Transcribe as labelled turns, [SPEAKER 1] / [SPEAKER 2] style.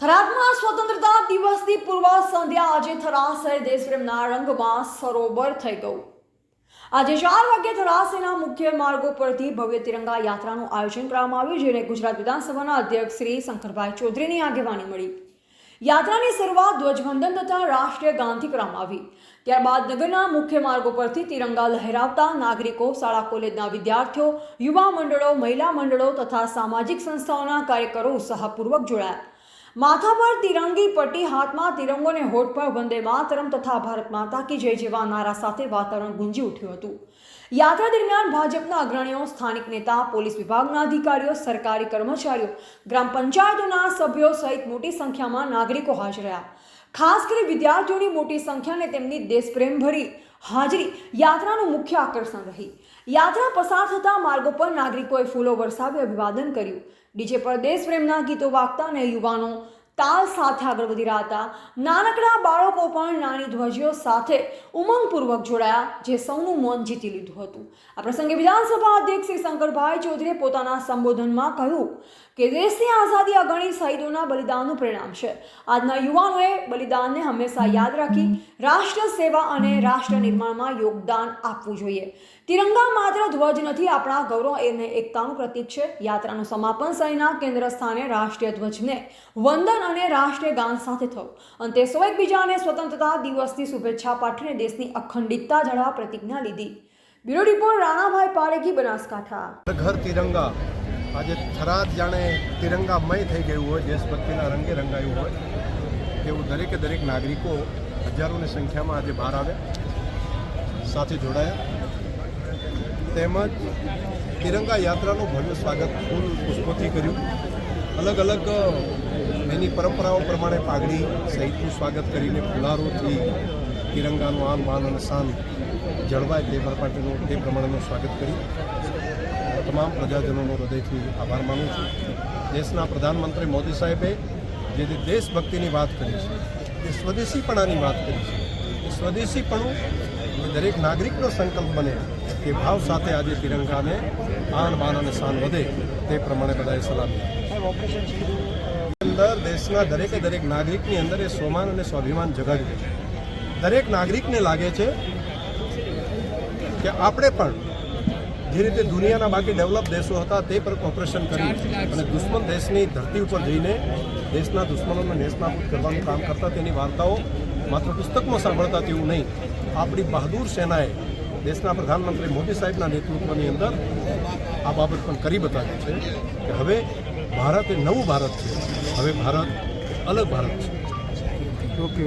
[SPEAKER 1] સ્વતંત્રતા દિવસની પૂર્વ સંધ્યા આજે થરા શહેર દેશપ્રેમના રંગમાં સરોવર થઈ ગયું. આજે ચાર વાગ્યે થરાસેના મુખ્ય માર્ગો પરથી ભવ્ય તિરંગા યાત્રાનું આયોજન કરવામાં આવ્યું, જેને ગુજરાત વિધાનસભાના અધ્યક્ષ શ્રી શંકરભાઈ ચૌધરીની આગેવાની મળી. યાત્રાની શરૂઆત ધ્વજવંદન તથા રાષ્ટ્રીય ગાનથી કરવામાં આવી. ત્યારબાદ નગરના મુખ્ય માર્ગો પરથી તિરંગા લહેરાવતા નાગરિકો, શાળા કોલેજના વિદ્યાર્થીઓ, યુવા મંડળો, મહિલા મંડળો તથા સામાજિક સંસ્થાઓના કાર્યકરો ઉત્સાહપૂર્વક જોડાયા. માથા પર તિરંગી પટ્ટી હાથમાં તિરંગોને હોઠ પર વંદે માતરમ તથા ભારત માતા કી જય જેવા નારા સાથે વાતાવરણ ગુંજી ઉઠ્યું હતું. યાત્રા દરમિયાન ભાજપના અગ્રણીઓ, સ્થાનિક નેતા, પોલીસ વિભાગના અધિકારીઓ, સરકારી કર્મચારીઓ, ગ્રામ પંચાયતોના સભ્યો સહિત મોટી સંખ્યામાં નાગરિકો હાજર રહ્યા. ખાસ કરી વિદ્યાર્થીઓની મોટી સંખ્યાને તેમની દેશપ્રેમભરી હાજરી. યાત્રાનું મુખ્ય આકર્ષણ રહી. યાત્રા પસાર થતા માર્ગો પર નાગરિકોએ ફૂલો વરસાવી અભિવાદન કર્યું. ડીજે પર દેશપ્રેમના ગીતો વાગતા અને યુવાનો તાલ સાથે આગળ વધી રહ્યા હતા. નાનકડા બાળકો પણ નાની ધ્વજીઓ સાથે ઉમંગપૂર્વક જોડાયા, જે સૌનું મન જીતી લીધું હતું. આ પ્રસંગે વિધાનસભા અધ્યક્ષ શ્રી શંકરભાઈ ચૌધરીએ પોતાના સંબોધનમાં કહ્યું કે, દેશની આઝાદી અગણિત શહીદોના બલિદાનનું પરિણામ છે. આજના યુવાનોએ બલિદાનને હંમેશા યાદ રાખી, રાષ્ટ્ર સેવા અને રાષ્ટ્ર નિર્માણમાં યોગદાન આપવું જોઈએ. તિરંગા માત્ર ધ્વજ નથી, આપણા ગૌરવ એને એકતાનું પ્રતીક છે. યાત્રાનું સમાપન સહિતના કેન્દ્ર સ્થાને રાષ્ટ્રીય ધ્વજને વંદન અને રાષ્ટ્રીય ગાન સાથે થયું અંતે સૌ એકબીજાને સ્વતંત્રતા દિવસની શુભેચ્છા પાઠવીને દેશની અખંડિતતા જાળવવા પ્રતિજ્ઞા લીધી. Bureau report Ranabhai Parekhi, Banaskantha.
[SPEAKER 2] ઘર તિરંગા. આજે થરાદ જાણે તિરંગામય થઈ ગયું હોય, દેશભક્તિના રંગે રંગાયું હોય, તેવું દરેકે દરેક નાગરિકો હજારોની સંખ્યામાં આજે બહાર આવ્યા. સાથે જોડાયા. તેમજ તિરંગા યાત્રાનું ભવ્ય સ્વાગત ફૂલ પુષ્પોથી કર્યું. અલગ અલગ એની પરંપરાઓ પ્રમાણે પાઘડી સહિતનું સ્વાગત કરીને ફુલારોથી તિરંગાનું આન માન અને શાન જળવાય તે માટેનું, તે પ્રમાણેનું સ્વાગત કર્યું. તમામ પ્રજાજનોનો હૃદયથી આભાર માનું છું. દેશના પ્રધાનમંત્રી મોદી સાહેબે જે દેશભક્તિની વાત કરી છે, એ સ્વદેશીપણાની વાત કરી છે. એ સ્વદેશીપણું દરેક નાગરિકનો સંકલ્પ બને તે ભાવ સાથે આજે તિરંગાને આન, બાન અને શાન વધે તે પ્રમાણે બધાએ સલામી. અંદર દેશના દરેકે દરેક નાગરિકની અંદર એ સ્વમાન અને સ્વાભિમાન જગાડ્યું છે. દરેક નાગરિકને લાગે છે કે આપણે પણ જે રીતે દુનિયાના બાકી ડેવલપ દેશો હતા તે પર ઓપરેશન કરી અને દુશ્મન દેશની ધરતી ઉપર જઈને દેશના દુશ્મનોને નેસ્તનાબૂદ કરવાનું કામ કરતા તેની વાર્તાઓ માત્ર પુસ્તકમાં સાંભળતા તેવું નહીં. આપણી બહાદુર સેનાએ દેશના પ્રધાનમંત્રી મોદી સાહેબના નેતૃત્વની અંદર આ બાબત પણ કરી બતાવી છે કે હવે ભારત એ નવું ભારત છે. હવે ભારત અલગ ભારત છે. ઓકે